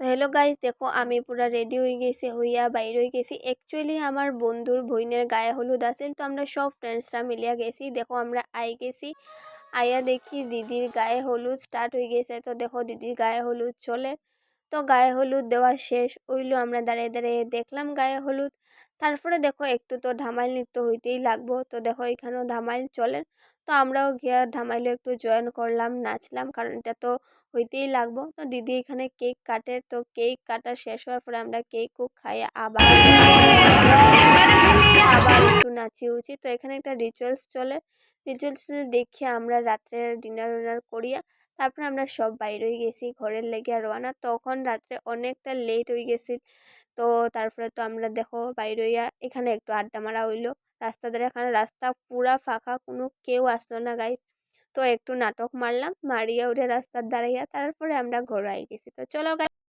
তো hello guys দেখো আমি পুরা রেডি হয়ে গেছি, হইয়া বাইর হয়ে গেছি। অ্যাকচুয়ালি আমার বন্ধুর বইনের গায়ে হলুদ আছিল তো আমরা সব ফ্রেন্ডসরা মিলিয়া গেছি। দেখো আমরা আই গেছি, আয়া দেখি দিদির গায়ে হলুদ স্টার্ট হয়ে গেছে। তো দেখো দিদির গায়ে হলুদ চলে। তো গায়ে হলুদ দেওয়া শেষ হইল আমরা দাঁড়িয়ে দাঁড়িয়ে দেখলাম গায়ে হলুদ। তারপরে দেখো একটু তো ধামাইল নৃত্য হইতেই লাগবো। তো দেখো এখানেও ধামাইল চলে। তো আমরাও গিয়া ধামাইলে একটু জয়েন করলাম, নাচলাম, কারণ এটা তো হইতেই লাগবো। তো দিদি এখানে কেক কাটে, তো কেক কাটা শেষ হওয়ার পরে আমরা কেকও খাই আবার আবার একটু নাচি উচি। তো এখানে একটা রিচুয়ালস চলে। রিচুয়ালস দেখে আমরা রাত্রে ডিনার উনার করিয়া তারপরে আমরা সব বাইর হয়ে গেছি, ঘরের লেগে রওনা। তখন রাত্রে অনেকটা লেট হয়ে গেছি। তো তারপরে তো আমরা দেখো বাইর হইয়া এখানে একটু আড্ডা মারা হইল। রাস্তা ধরে এখানে রাস্তা পুরা ফাঁকা, কোনো কেউ আসলো না গাইস তো একটু নাটক মারলাম, মারিয়া উঠে রাস্তার দাঁড়াইয়া তারপরে আমরা ঘরে আই গেছি। তো চলো গাই